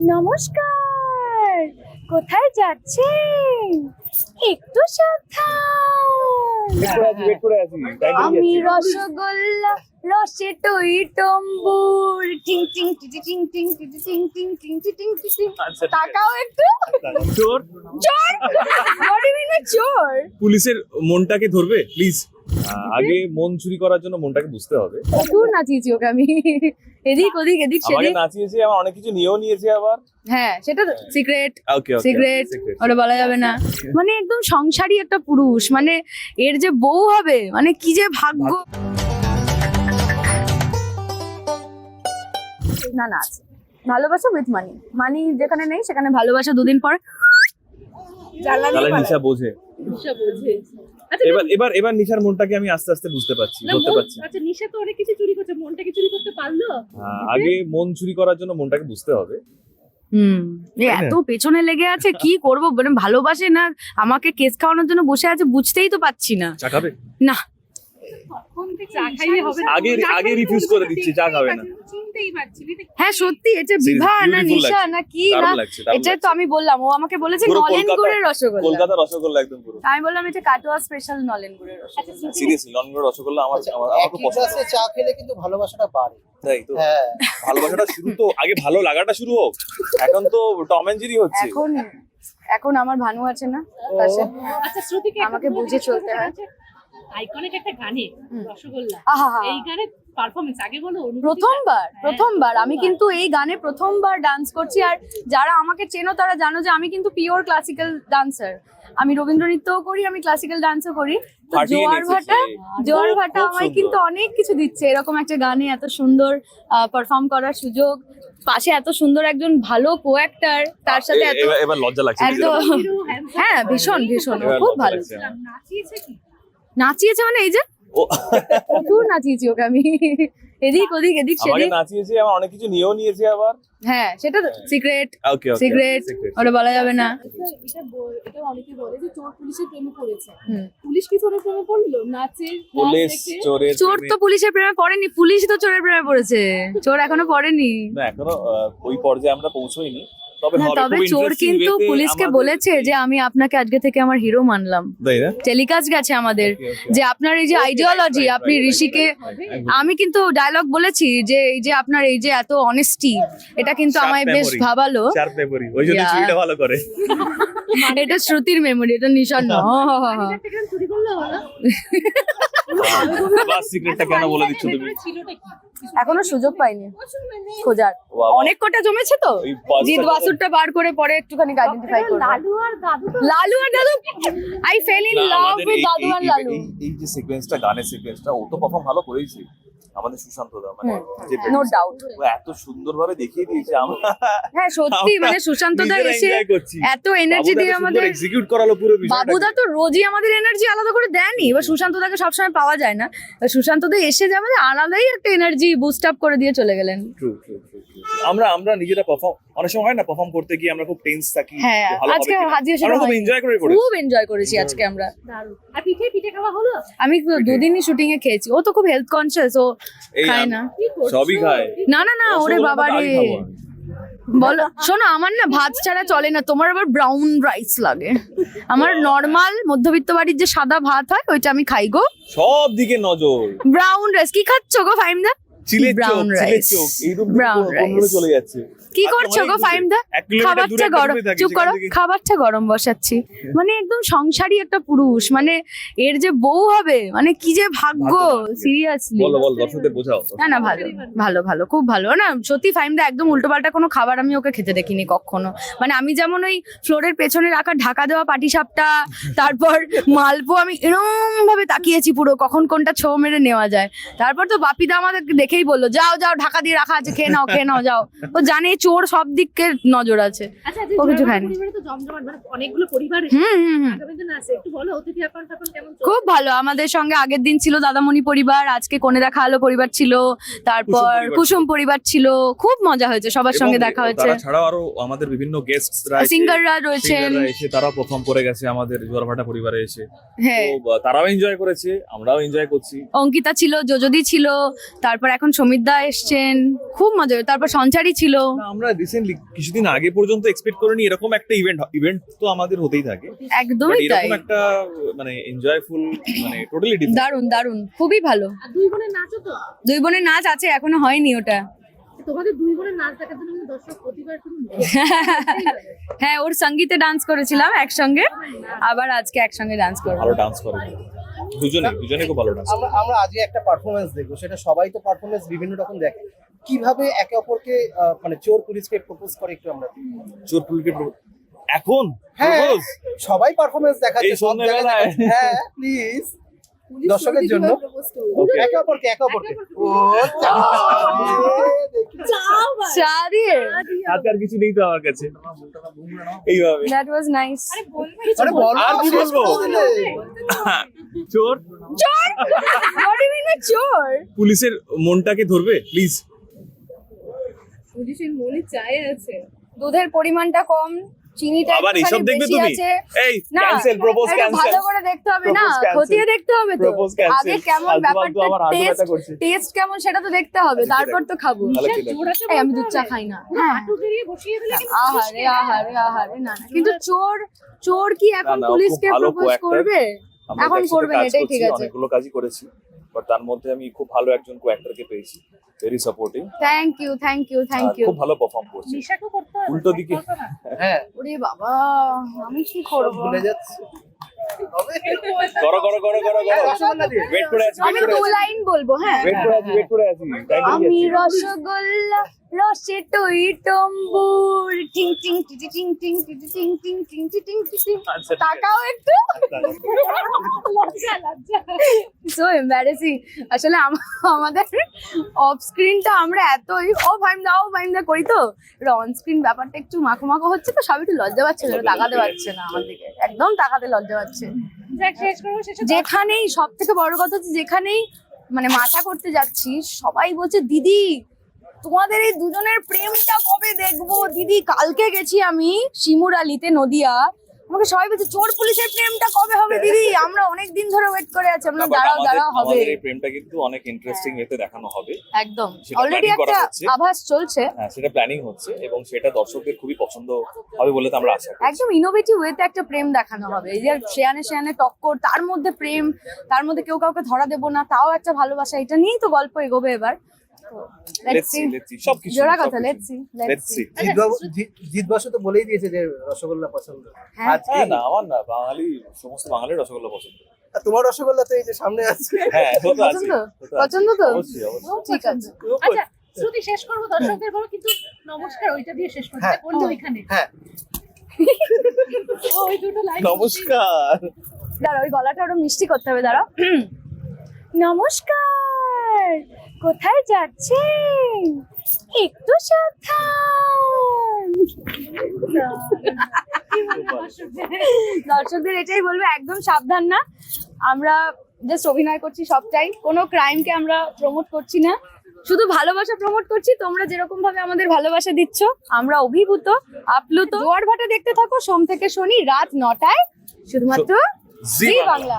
নমস্কার কোথায় যাচ্ছেন একটু সাবধান আমি রসগোল্লা রসে টই টম্বুর টিং টিং টিটি টিং টিং টিটি টিং টিং টিং টিং টিং তাকাও একটু চোর চোর চোর পুলিশের মনটাকে ধরবে প্লিজ আগে মন চুরি করার জন্য মনটাকে বুঝতে হবে। প্রচুর নাচিয়েছি ওকে আমি। এদিক ওদিক এদিক আমাকে সেদিক। নাচিয়েছে আমার অনেক কিছু নিয়েও নিয়েছি আবার। হ্যাঁ সেটা সিক্রেট ওকে ওকে সিক্রেট ওটা বলা যাবে না। মানে একদম সংসারী একটা পুরুষ মানে এর যে বউ হবে মানে কি যে ভাগ্য। না না আছে। ভালোবাসা উইথ মানি মানি যেখানে নেই সেখানে ভালোবাসা দুদিন পর। নিশা বোঝে। আচ্ছা এবার এবার এবার নিশার মনটাকে আমি আস্তে আস্তে বুঝতে পারছি পারছি আচ্ছা নিশা তো অনেক কিছু চুরি করছে মনটাকে চুরি করতে পারল? আগে মন চুরি করার জন্য মনটাকে বুঝতে হবে। হুম? এত পেছনে লেগে আছে কি করব? মানে ভালোবাসে না আমাকে কেস খাওয়ানোর জন্য বসে আছে বুঝতেই তো পাচ্ছি না। চা খাবে? না। আগে- আগে refuse করে দিচ্ছে, চা খাবে না। হ্যাঁ সত্যি এটা বিভা না নিশা না কি না এটা তো আমি বললাম ও আমাকে বলেছে নলেন গুড়ের রসগোল্লা। কলকাতা রসগোল্লা একদম পুরো। আমি বললাম এটা কাটোয়া স্পেশাল নলেন গুড়ের রসগোল্লা। সিরিয়াসলি লন্ডনের রসগোল্লা আমার আচ্ছা, আমার আমার খুব পছন্দ। চা খেলে কিন্তু ভালোবাসাটা বাড়ে। তাই তো? হ্যাঁ। ভালোবাসাটা শুরু তো আগে ভালো লাগাটা শুরু হোক। এখন তো টম এন্ড জেরি হচ্ছে। এখন এখন আমার ভানু আছে না পাশে আচ্ছা শ্রুতিকে আমাকে বুঝে চলতে হয়। আইকনিক একটা গানে রসগোল্লা। এই গানে পারফরমেন্স আগে বলো প্রথমবার হ্যাঁ, প্রথমবার। আমি কিন্তু এই গানে প্রথমবার ডান্স করছি আর যারা আমাকে চেনো তারা জানো যে আমি কিন্তু পিওর ক্লাসিক্যাল ডান্সার আমি রবীন্দ্র নৃত্যও করি আমি ক্লাসিক্যাল ডান্সও করি। তো জোয়ার ভাটা জোয়ার ভাটা আমায় কিন্তু অনেক কিছু দিচ্ছে। এরকম একটা গানে এত সুন্দর পারফর্ম করার সুযোগ পাশে এত সুন্দর একজন ভালো কো অ্যাক্টার তার সাথে এত এবার- লজ্জা লাগছে হ্যাঁ ভীষণ ভীষণ। খুব ভালো। নাচিয়েছে কি? নাচিয়েছে মানে এই যে প্রচুর নাচিয়েছি ওকে আমি। এদিক ওদিক এদিক সেদিক। নাচিয়েছে আমার অনেক কিছু নিয়েও নিয়েছি আবার। হ্যাঁ সেটা সিক্রেট ওকে ওকে সিক্রেট ওটা বলা যাবে না। এটা এটা অনেকে বলে যে চোর পুলিশের প্রেমে পড়েছে। পুলিশ কি চোরের প্রেমে পড়ল? নাচের পুলিশ? চোরের চোর তো পুলিশের প্রেমে পড়েনি পুলিশ তো চোরের প্রেমে পড়েছে। চোর এখনও পড়েনি। না এখনও আহ, ওই পর্যায়ে আমরা পৌঁছইনি। তবে চোর কিন্তু পুলিশকে বলেছে যে আমি আপনাকে আজকে থেকে আমার হিরো মানলাম। তাই না? টেলিকাস্ট গেছে আমাদের. যে আপনার এই যে আইডিওলজি আপনি ঋষিকে আমি কিন্তু ডায়লগ বলেছি যে এই যে আপনার এই যে এত অনেস্টি এটা কিন্তু আমায় বেশ. ভাবালো। ওই জন্য Yeah. ভালো করে। এটা শ্রুতির মেমোরি এটা নিশান না? সিক্রেটটা কেন বলে দিচ্ছ তুমি? কি? এখনও সুযোগ পাইনি। খোঁজার। অনেক কটা জমেছে তো? জিৎ বাসুরটা বার করে পরে একটুখানি আইডেন্টিফাই করব। লালু আর দাদু লালু আর দাদু? I fell in love with দাদু আর লালু। এই- যে সিকোয়েন্সটা গানের সিকোয়েন্সটা ও তো পারফর্ম ভালো করেছে আমাদের সুশান্ত দা মানে যে নো ডাউট ও এত সুন্দরভাবে দেখিয়ে দিয়েছে আমরা। হ্যাঁ সত্যি মানে সুশান্ত দা এসে এত এনার্জি দিয়ে আমাদের এক্সিকিউট করালো পুরো বিষয়টা বাবুদা তো রোজই আমাদের এনার্জি আলাদা করে দেনই এবার সুশান্ত দাকে সবসময় পাওয়া যায় না। সুশান্ত দা এসে যে আমাদের আলাদাই একটা এনার্জি বুস্ট আপ করে দিয়ে চলে গেলেন। True true. আমরা আমরা নিজেরা পারফর্ম অনেক সময় হয় না পারফর্ম করতে গিয়ে আমরা খুব টেন্স থাকি হ্যাঁ, ভালো আজকে হাজির সেটা খুব এনজয় করে করেছি। খুব এনজয় করেছি আজকে আমরা। দারুণ। আর পিঠে পিঠে খাওয়া হলো? আমি দুদিনই শুটিং এ খেয়েছি। ও তো খুব হেলথ কনসিয়াস ও খায় না। সবই খায়। না না না ওরে বাবা রে। বলো শোনো আমার না ভাত ছাড়া চলে না। তোমার আবার ব্রাউন রাইস লাগে। আমার নর্মাল মধ্যবিত্ত বাড়ির যে সাদা ভাত হয় ওইটা আমি খাই গো। সব দিকে নজর। ব্রাউন রাইস কি খাচ্ছ গো ফাইমদা চিলের চোখ চিলের. চোখ এইরকম চলে যাচ্ছে। কি করছ গো ফাইমদা খাবারটা গরম চুপ করো খাবারটা গরম বসাচ্ছি। মানে একদম সংসারী একটা পুরুষ মানে এর যে বউ হবে মানে কি যে ভাগ্য। সিরিয়াসলি বলো বলো দর্শকদের বোঝাও না না ভালো ভালো ভালো খুব ভালো। না সত্যি ফাইমদা একদম উল্টোপাল্টা কোনো খাবার আমি ওকে খেতে দেখিনি কখনো। মানে আমি যেমন ওই ফ্লোরের পেছনে রাখা ঢাকা দেওয়া পাটিসাপটা তারপর মালপো আমি এরম ভাবে তাকিয়েছি পুরো কখন কোনটা ছো মেরে নেওয়া যায়। তারপর তো বাপিদা আমাদের দেখেই বলল যাও যাও ঢাকা দিয়ে রাখা আছে খেয়ে নাও খেয়ে নাও যাও। ও জানে চোর সব দিকে নজর আছে। আচ্ছা ও কিছু মানে? খুব ভালো। আমাদের সঙ্গে আগের দিন ছিল দাদামণি পরিবার আজকে কনে দেখা আলো পরিবার ছিল তারপর কুসুম পরিবার ছিল। খুব মজা হয়েছে সবার সঙ্গে দেখা হয়েছে। ছাড়াও আরও আমাদের বিভিন্ন গেস্টরা সিঙ্গাররা রয়েছেন। এসে তারা পারফর্ম করে গেছে আমাদের জোয়ারভাটা পরিবারে এসে। হ্যাঁ। তারাও এনজয় করেছে আমরাও এনজয় করছি। অঙ্কিতা ছিল যোজদি ছিল তারপর এখন সমীর দা এসছেন খুব মজা হয়েছে। তারপর সঞ্চারী ছিল। আমরা রিসেন্টলি কিছুদিন আগে পর্যন্ত এক্সপেক্ট করিনি এরকম একটা ইভেন্ট ইভেন্ট তো আমাদের হতেই থাকে। একদমই তাই এরকম একটা মানে এনজয়ফুল মানে টোটালি ডিফারেন্ট দারুণ দারুণ খুবই ভালো। আর দুই বোনের নাচও তো। দুই বোনের নাচ আছে এখনও হয়নি ওটা। তোমাদের দুই বোনের নাচ দেখার জন্য দর্শক প্রতিবার হ্যাঁ ওর সঙ্গীতে ডান্স করেছিলাম একসঙ্গে। আবার আজকে একসঙ্গে ডান্স করব। ভালো ডান্স করে। দুজনে দুজনে খুব ভালো ডান্স আমরা আমরা আজকে একটা পারফরমেন্স দেখব সেটা সবাই তো পারফরমেন্স বিভিন্ন রকম দেখে। কীভাবে একে অপরকে আহ, মানে চোর পুলিশকে প্রপোজ করে একটু আমরা। চোর পুলকে এখন? হ্যাঁ সবাই পারফরমেন্স দেখাচ্ছে সব জায়গায় হ্যাঁ প্লিজ দর্শকের জন্য। একে অপরকে একে অপরকে। ও চা। চা দিয়ে? হাতে আর কিছু নেই তো আমার কাছে। এইভাবে। দ্যাট ওয়াজ নাইস আরে বল। আর কি বলব? চোর? চোর? হোয়াট ডু মিন চোর? পুলিশের মনটাকে ধরবে প্লিজ পুলিশের মনে চাই আছে। দুধের পরিমাণটা কম। চিনিটা আবার এইসব দেখবে তুমি? এই ক্যান্সেল প্রপোজ ক্যান্সেল ভালো করে দেখতে হবে না? খতিয়ে দেখতে হবে তো? আগে কেমন ব্যাপারটা ফালতু আমার হাত টেস্ট টেস্ট কেমন সেটা তো দেখতে হবে আচ্ছা, তারপর তো খাব। এই আমি দুধ চা খাই না। হ্যাঁ। কিন্তু আহারে আহারে আহারে না না। কিন্তু চোর চোর কি এখন পুলিশকে প্রপোজ করবে? এখন করবেন এটাই ঠিক আছে। অনেকগুলো কাজই করেছি। বাট তার মধ্যে আমি খুব ভালো একজন কোঅ্যাক্টরকে পেয়েছি very supporting thank you thank you thank you খুব ভালো পারফর্ম করছে। নিশাকে করতে উল্টো দিকে। হ্যাঁ। ওরে বাবা আমি কি করব? ভুলে যাচ্ছে। করো করো করো করো হ্যাঁ, করো ওয়েট করে আছি আমি দু লাইন বলব হ্যাঁ ওয়েট করে আছি ওয়েট করে আছি আমি রসগোল্লা রসে টই টম্বুর টিং টিং টিটি টিং টিং টিটি টিং টিং টিং টিং টিং আচ্ছা। তাকাও একটু লজ্জা লজ্জা সো এম্বারেসিং আসলে আমাদের অফ স্ক্রিনটা আমরা এতই ও ভাইম দাও ভাইম দা করি তো অন স্ক্রিন ব্যাপারটা একটু মাখো মাখো হচ্ছে তো সবাই একটু লজ্জা পাচ্ছে না তাকাতে পারছে না আমার দিকে একদম তাকাতে লজ্জা পাচ্ছে। শেষ করব যেখানেই সব থেকে বড় কথা হচ্ছে যেখানেই মানে মাথা করতে যাচ্ছি সবাই বলছে দিদি তোমাদের এই দুজনের প্রেমটা কবে দেখব? দিদি কালকে গেছি আমি শিমুরালিতে নদিয়া। আমাকে সবাই বলছে চোর পুলিশের প্রেমটা কবে হবে দিদি? আমরা অনেক দিন ধরে ওয়েট করে আছি। আমরা দাঁড়াও দাঁড়াও হবে। এই প্রেমটা কিন্তু অনেক ইন্টারেস্টিং এতে দেখানো হবে। একদম। অলরেডি একটা আভাস চলছে। হ্যাঁ সেটা প্ল্যানিং হচ্ছে এবং সেটা দর্শকদের খুবই পছন্দ হবে বলে তো আমরা আশা করি একদম ইনোভেটিভ ওয়েতে একটা প্রেম দেখানো হবে। এই যে শেয়ানে শেয়ানে টক্কর তার মধ্যে প্রেম তার মধ্যে কেউ কাউকে ধরা দেবো না তাও একটা ভালোবাসা এটা নিয়েই তো গল্প এগোবে এবার। Let's let's see see let's see সবকিছু জোড়া কথা লেটস সি লেটস সি জিৎবাবু জি- তো বলেই দিয়েছে যে রসগোল্লা পছন্দ। হ্যাঁ। আজকে হ্যাঁ না আমার না বাঙালি সমস্ত বাঙালির রসগোল্লা পছন্দ। আর তোমার রসগোল্লা তো এই যে সামনে আছে। হ্যাঁ তো তো আছে পছন্দ? তো তো আছে। পছন্দ তো? অবশ্যই অবশ্যই। ঠিক আছে। আচ্ছা শ্রুতি শেষ করব দর্শকদের বলো কিন্তু নমস্কার ওইটা দিয়ে শেষ করতে হ্যাঁ। ওইখানে। হ্যাঁ। ওই দুটো লাইন নমস্কার। ওই গলাটা ওটা মিষ্টি করতে হবে দাঁড়া নমস্কার। কোথায় যাচ্ছেন একটু সাবধান। দর্শকদের এটাই বলব একদম সাবধান না। আমরা জাস্ট অভিনয় করছি সবটাই কোনো ক্রাইমকে আমরা প্রমোট করছি না। শুধু ভালোবাসা প্রমোট করছি তোমরা যেরকম ভাবে আমাদের ভালোবাসা দিচ্ছ আমরা অভিভূত আপ্লুত। জোয়ার ভাটা দেখতে থাকো সোম থেকে শনি রাত নটায়। শুধুমাত্র জি। বাংলা।